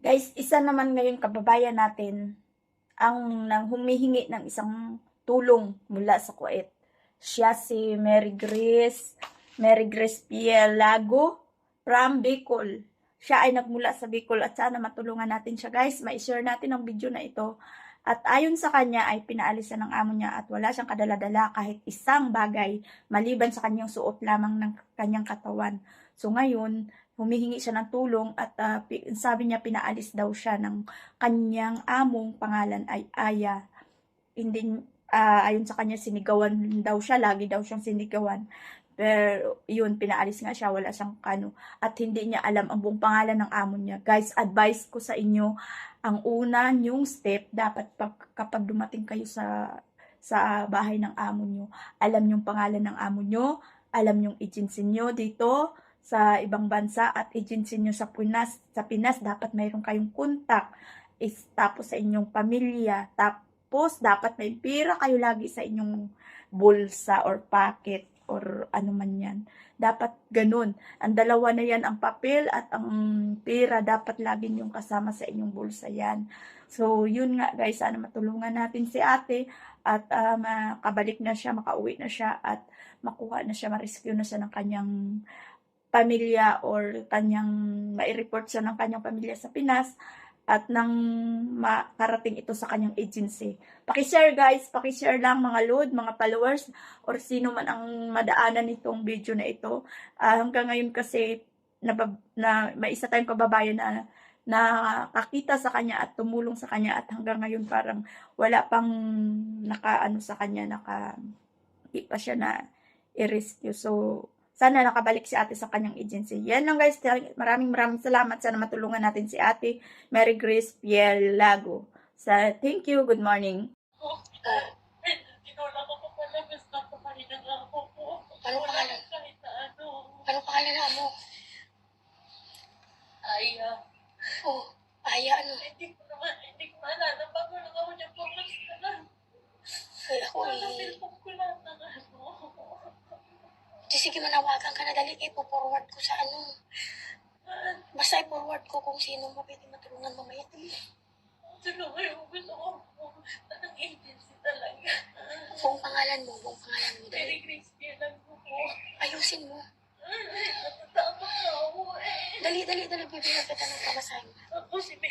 Guys, isa naman ngayon kababayan natin ang nang humihingi ng isang tulong mula sa Kuwait. Siya si Mary Grace, Mary Grace Pielago from Bicol. Siya ay nagmula sa Bicol at sana matulungan natin siya guys. Ma-share natin ang video na ito. At ayon sa kanya ay pinaalisan ng amo niya at wala siyang kadala-dala kahit isang bagay maliban sa kanyang suot lamang ng kanyang katawan. So ngayon, humihingi siya ng tulong at pi- sabi niya pinaalis daw siya ng kanyang among pangalan ay Aya. Hindi ah, ayon sa kanya sinigawan daw siya, lagi daw siyang sinigawan. Pero yun, pinaalis nga siya, wala siyang kano. At hindi niya alam ang buong pangalan ng amo niya. Guys, advice ko sa inyo, ang una yung step, dapat pag, kapag dumating kayo sa sa bahay ng amo nyo, alam yung pangalan ng amo nyo, alam yung agency nyo dito, sa ibang bansa at agency nyo sa Pinas. Sa Pinas, dapat mayroon kayong kontak. Is, tapos sa inyong pamilya. Tapos, dapat may pira kayo lagi sa inyong bulsa or pocket or ano man yan. Dapat ganun. Ang dalawa na yan, ang papel at ang pera, dapat lagi yung kasama sa inyong bulsa yan. So, yun nga guys, sana matulungan natin si ate at ah, makabalik na siya, makauwi na siya at makuha na siya, ma-rescue na siya ng kanyang pamilya or kanyang mai-report siya ng kanyang pamilya sa Pinas at nang makarating ito sa kanyang agency. Paki-share guys, paki-share lang mga load, mga followers or sino man ang madaanan nitong video na ito. Ah, hanggang ngayon kasi na, na may isa tayong kababayan na nakakita sa kanya at tumulong sa kanya at hanggang ngayon parang wala pang nakaano sa kanya, naka pa siya na i-rescue. So, sana nakabalik si ate sa kanyang agency. Yan lang guys. Maraming maraming salamat. Sana matulungan natin si ate Mary Grace Pielago. Sa thank you. Good morning. Ikaw lang ako palabas na kumain ng ako ko. Ano pangalan? Kahit na ano. Ano pangalan na mo? Ay, ah. Oh, Aya, ano? Hindi ko naman, hindi ko maalala. Bago lang ako niya pumas ka na. Ay, ako Nasa eh. cellphone ko lahat ng ano. Di, sige, manawagan ka na. Dali, ipo-forward ko sa ano. Basta i-forward ko kung sino mo pwede matulungan mamaya. Sino ngayon gusto ko po ng agency talaga. Buong pangalan mo, buong pangalan mo. Dali. crispy lang ko po. Ayusin mo. Natatakot na ako eh. Dali, dali, dali. Bibigyan kita ng pamasahin. Ako si Mary